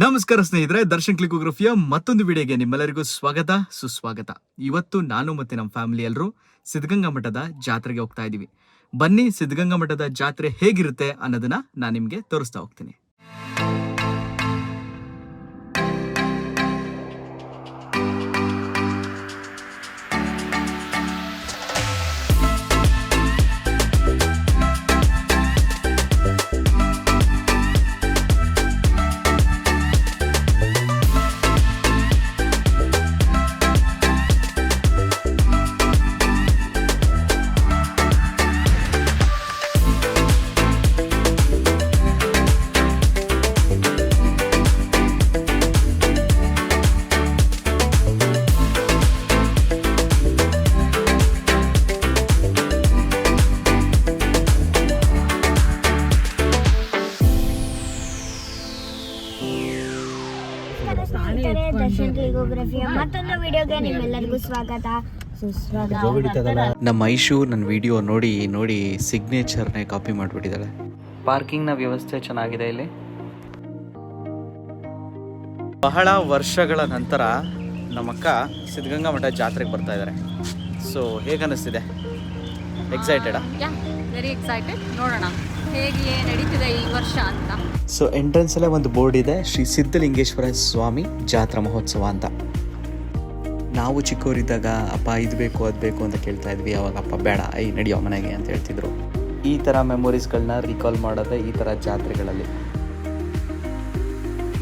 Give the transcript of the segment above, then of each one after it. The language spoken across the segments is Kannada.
ನಮಸ್ಕಾರ ಸ್ನೇಹಿತರೆ, ದರ್ಶನ್ ಕ್ಲಿಕೋಗ್ರಫಿಯ ಮತ್ತೊಂದು ವಿಡಿಯೋಗೆ ನಿಮ್ಮೆಲ್ಲರಿಗೂ ಸ್ವಾಗತ, ಸುಸ್ವಾಗತ. ಇವತ್ತು ನಾನು ಮತ್ತೆ ನಮ್ಮ ಫ್ಯಾಮಿಲಿ ಎಲ್ಲರೂ ಸಿದ್ಧಗಂಗಾ ಮಠದ ಜಾತ್ರೆಗೆ ಹೋಗ್ತಾ ಇದ್ದೀವಿ ಬನ್ನಿ, ಸಿದ್ಧಗಂಗಾ ಮಠದ ಜಾತ್ರೆ ಹೇಗಿರುತ್ತೆ ಅನ್ನೋದನ್ನ ನಾನು ನಿಮಗೆ ತೋರಿಸ್ತಾ ಹೋಗ್ತೀನಿ. ಕ್ಲಿಗೋಗ್ರಫಿಯ ಮತ್ತೊಂದು ವಿಡಿಯೋಗೆ ನಿಮ್ಮೆಲ್ಲರಿಗೂ ಸ್ವಾಗತ. ಸುಸ್ವಾಗತ ನಮ್ಮ ಐಶು ನನ್ನ ವಿಡಿಯೋ ನೋಡಿ ನೋಡಿ ಸಿಗ್ನೇಚರ್ನೇ ಕಾಪಿ ಮಾಡಿಬಿಟ್ಟಿದ್ದಾಳೆ ಪಾರ್ಕಿಂಗ್ನ ವ್ಯವಸ್ಥೆ ಚೆನ್ನಾಗಿದೆ ಇಲ್ಲಿ. ಬಹಳ ವರ್ಷಗಳ ನಂತರ ನಮ್ಮಕ್ಕ ಸಿದ್ಧಗಂಗಾ ಮಠ ಜಾತ್ರೆಗೆ ಬರ್ತಾ ಇದ್ದಾರೆ ಸೊ ಹೇಗೆ ಅನ್ನಿಸ್ತಿದೆ ಎಕ್ಸೈಟೆಡಾ ಯಾ ವೆರಿ ಎಕ್ಸೈಟೆಡ್ ನೋಡೋಣ ಹೇಗೆ ನಡೀತಿದೆ ಈ ವರ್ಷ ಅಂತ. ಸೊ ಎಂಟ್ರೆನ್ಸ್ ಅಲ್ಲೇ ಒಂದು ಬೋರ್ಡ್ ಇದೆ ಶ್ರೀ ಸಿದ್ಧಲಿಂಗೇಶ್ವರ ಸ್ವಾಮಿ ಜಾತ್ರಾ ಮಹೋತ್ಸವ ಅಂತ. ನಾವು ಚಿಕ್ಕವರಿದ್ದಾಗ ಅಪ್ಪ ಇದು ಬೇಕು ಅದು ಬೇಕು ಅಂತ ಕೇಳ್ತಾ ಇದ್ವಿ. ಅವಾಗ ಅಪ್ಪ ಬೇಡ ಐ ನಡೆಯೋ ಮನೆಗೆ ಅಂತ ಹೇಳ್ತಿದ್ರು. ಈ ಥರ ಮೆಮೊರೀಸ್ಗಳನ್ನ ರಿಕಾಲ್ ಮಾಡೋದೇ ಈ ಥರ ಜಾತ್ರೆಗಳಲ್ಲಿ.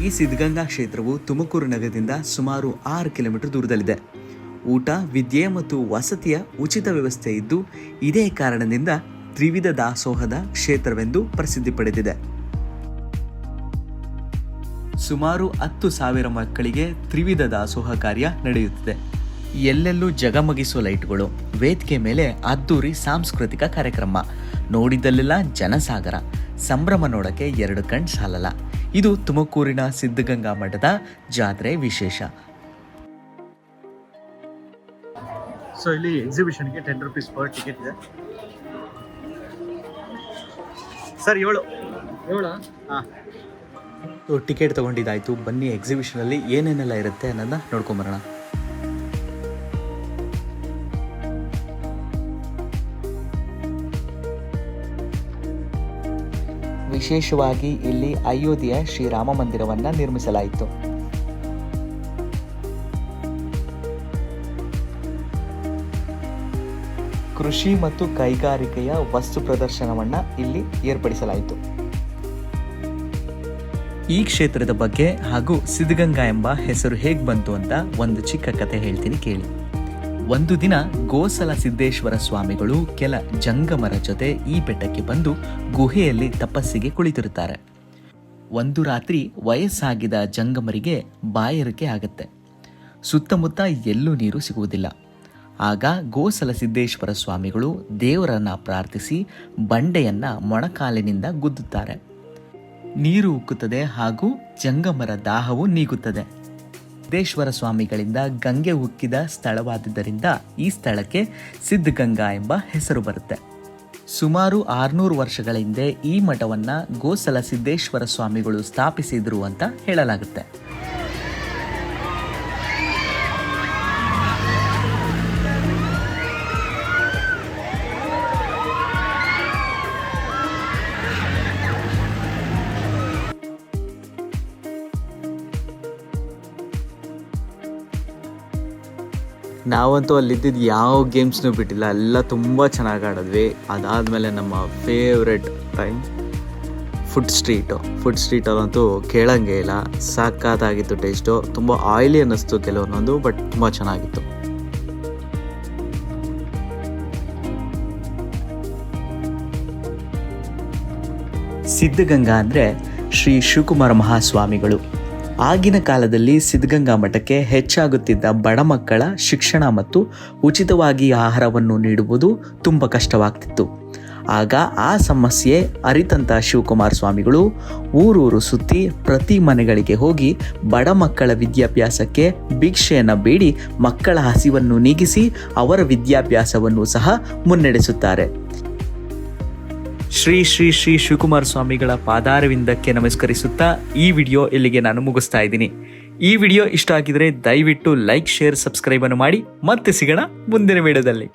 ಈ ಸಿದ್ಧಗಂಗಾ ಕ್ಷೇತ್ರವು ತುಮಕೂರು ನಗರದಿಂದ ಸುಮಾರು ಆರು ಕಿಲೋಮೀಟರ್ ದೂರದಲ್ಲಿದೆ. ಊಟ, ವಿದ್ಯೆ ಮತ್ತು ವಸತಿಯ ಉಚಿತ ವ್ಯವಸ್ಥೆ ಇದ್ದು, ಇದೇ ಕಾರಣದಿಂದ ತ್ರಿವಿಧ ದಾಸೋಹದ ಕ್ಷೇತ್ರವೆಂದು ಪ್ರಸಿದ್ಧಿ ಪಡೆದಿದೆ. ಸುಮಾರು ಹತ್ತು ಸಾವಿರ ಮಕ್ಕಳಿಗೆ ತ್ರಿವಿಧ ದಾಸೋಹ ಕಾರ್ಯ ನಡೆಯುತ್ತಿದೆ. ಎಲ್ಲೆಲ್ಲೂ ಜಗಮಗಿಸುವ ಲೈಟ್ಗಳು, ವೇದಿಕೆ ಮೇಲೆ ಅದ್ದೂರಿ ಸಾಂಸ್ಕೃತಿಕ ಕಾರ್ಯಕ್ರಮ. ನೋಡಿದಲ್ಲೆಲ್ಲ ಜನಸಾಗರ, ಸಂಭ್ರಮ ನೋಡಕ್ಕೆ ಎರಡು ಕಣ್ ಸಾಲಲ್ಲ. ಇದು ತುಮಕೂರಿನ ಸಿದ್ಧಗಂಗಾ ಮಠದ ಜಾತ್ರೆ ವಿಶೇಷ. ಸೊ ಇಲ್ಲಿ ಎಕ್ಸಿಬಿಷನ್ಗೆ ಟೆನ್ ರುಪೀಸ್ ಪರ್ ಟಿಕೆಟ್ ಇದೆ. ಸರ್ ಏಳು. ಏಳು? ಹಾಂ. ಟಿಕೆಟ್ ತಗೊಂಡಿದ್ದಾಯ್ತು. ಬನ್ನಿ ಎಕ್ಸಿಬಿಷನಲ್ಲಿ ಏನೇನೆಲ್ಲ ಇರುತ್ತೆ ಅನ್ನೋದನ್ನ ನೋಡ್ಕೊಂಬರೋಣ ವಿಶೇಷವಾಗಿ ಇಲ್ಲಿ ಅಯೋಧ್ಯೆಯ ಶ್ರೀರಾಮ ಮಂದಿರವನ್ನು ನಿರ್ಮಿಸಲಾಯಿತು. ಕೃಷಿ ಮತ್ತು ಕೈಗಾರಿಕೆಯ ವಸ್ತು ಪ್ರದರ್ಶನವನ್ನು ಇಲ್ಲಿ ಏರ್ಪಡಿಸಲಾಯಿತು. ಈ ಕ್ಷೇತ್ರದ ಬಗ್ಗೆ ಹಾಗೂ ಸಿದ್ಧಗಂಗಾ ಎಂಬ ಹೆಸರು ಹೇಗೆ ಬಂತು ಅಂತ ಒಂದು ಚಿಕ್ಕ ಕತೆ ಹೇಳ್ತೀನಿ ಕೇಳಿ. ಒಂದು ದಿನ ಗೋಸಲ ಸಿದ್ದೇಶ್ವರ ಸ್ವಾಮಿಗಳು ಕೆಲ ಜಂಗಮರ ಜೊತೆ ಈ ಬೆಟ್ಟಕ್ಕೆ ಬಂದು ಗುಹೆಯಲ್ಲಿ ತಪಸ್ಸಿಗೆ ಕುಳಿತಿರುತ್ತಾರೆ. ಒಂದು ರಾತ್ರಿ ವಯಸ್ಸಾಗಿದ ಜಂಗಮರಿಗೆ ಬಾಯರಿಕೆ ಆಗತ್ತೆ. ಸುತ್ತಮುತ್ತ ಎಲ್ಲೂ ನೀರು ಸಿಗುವುದಿಲ್ಲ. ಆಗ ಗೋಸಲ ಸಿದ್ದೇಶ್ವರ ಸ್ವಾಮಿಗಳು ದೇವರನ್ನ ಪ್ರಾರ್ಥಿಸಿ ಬಂಡೆಯನ್ನ ಮೊಣಕಾಲಿನಿಂದ ಗುದ್ದುತ್ತಾರೆ. ನೀರು ಉಕ್ಕುತ್ತದೆ ಹಾಗೂ ಜಂಗಮರ ದಾಹವು ನೀಗುತ್ತದೆ. ಸಿದ್ದೇಶ್ವರ ಸ್ವಾಮಿಗಳಿಂದ ಗಂಗೆ ಉಕ್ಕಿದ ಸ್ಥಳವಾದದರಿಂದ ಈ ಸ್ಥಳಕ್ಕೆ ಸಿದ್ಧಗಂಗಾ ಎಂಬ ಹೆಸರು ಬರುತ್ತೆ. ಸುಮಾರು ಆರ್ನೂರು ವರ್ಷಗಳ ಹಿಂದೆ ಈ ಮಠವನ್ನ ಗೋಸಲ ಸಿದ್ದೇಶ್ವರ ಸ್ವಾಮಿಗಳು ಸ್ಥಾಪಿಸಿದ್ರು ಅಂತ ಹೇಳಲಾಗುತ್ತೆ. ನಾವಂತೂ ಅಲ್ಲಿದ್ದಿದ್ದು ಯಾವ ಗೇಮ್ಸ್ನೂ ಬಿಟ್ಟಿಲ್ಲ. ಎಲ್ಲ ತುಂಬ ಚೆನ್ನಾಗಿ ಆಡಿದ್ವಿ. ಅದಾದಮೇಲೆ ನಮ್ಮ favourite time food street food ಸ್ಟ್ರೀಟಲ್ಲಂತೂ ಕೇಳಂಗೆ ಇಲ್ಲ. ಸಾಕಾದಾಗಿತ್ತು ಟೇಸ್ಟು ತುಂಬ ಆಯಿಲಿ ಅನ್ನಿಸ್ತು ಕೆಲವೊಂದೊಂದು ಬಟ್ ತುಂಬ ಚೆನ್ನಾಗಿತ್ತು. ಸಿದ್ಧಗಂಗಾ ಅಂದರೆ ಶ್ರೀ ಶಿವಕುಮಾರ ಮಹಾಸ್ವಾಮಿಗಳು. ಆಗಿನ ಕಾಲದಲ್ಲಿ ಸಿದ್ಧಗಂಗಾ ಮಠಕ್ಕೆ ಹೆಚ್ಚಾಗುತ್ತಿದ್ದ ಬಡ ಮಕ್ಕಳ ಶಿಕ್ಷಣ ಮತ್ತು ಉಚಿತವಾಗಿ ಆಹಾರವನ್ನು ನೀಡುವುದು ತುಂಬ ಕಷ್ಟವಾಗ್ತಿತ್ತು. ಆಗ ಆ ಸಮಸ್ಯೆ ಅರಿತಂತ ಶಿವಕುಮಾರ ಸ್ವಾಮಿಗಳು ಊರೂರು ಸುತ್ತಿ ಪ್ರತಿ ಮನೆಗಳಿಗೆ ಹೋಗಿ ಬಡ ಮಕ್ಕಳ ವಿದ್ಯಾಭ್ಯಾಸಕ್ಕೆ ಭಿಕ್ಷೆಯನ್ನು ಬೇಡಿ ಮಕ್ಕಳ ಹಸಿವನ್ನು ನೀಗಿಸಿ ಅವರ ವಿದ್ಯಾಭ್ಯಾಸವನ್ನು ಸಹ ಮುನ್ನಡೆಸುತ್ತಾರೆ. ಶ್ರೀ ಶ್ರೀ ಶ್ರೀ ಶಿವಕುಮಾರ ಸ್ವಾಮಿಗಳ ಪಾದಾರವಿಂದಕ್ಕೆ ನಮಸ್ಕರಿಸುತ್ತಾ ಈ ವಿಡಿಯೋ ಇಲ್ಲಿಗೆ ನಾನು ಮುಗಿಸ್ತಾ ಇದ್ದೀನಿ. ಈ ವಿಡಿಯೋ ಇಷ್ಟ ಆಗಿದ್ರೆ ದಯವಿಟ್ಟು ಲೈಕ್, ಶೇರ್, ಸಬ್ಸ್ಕ್ರೈಬ್ ಅನ್ನು ಮಾಡಿ. ಮತ್ತೆ ಸಿಗೋಣ ಮುಂದಿನ ವಿಡಿಯೋದಲ್ಲಿ.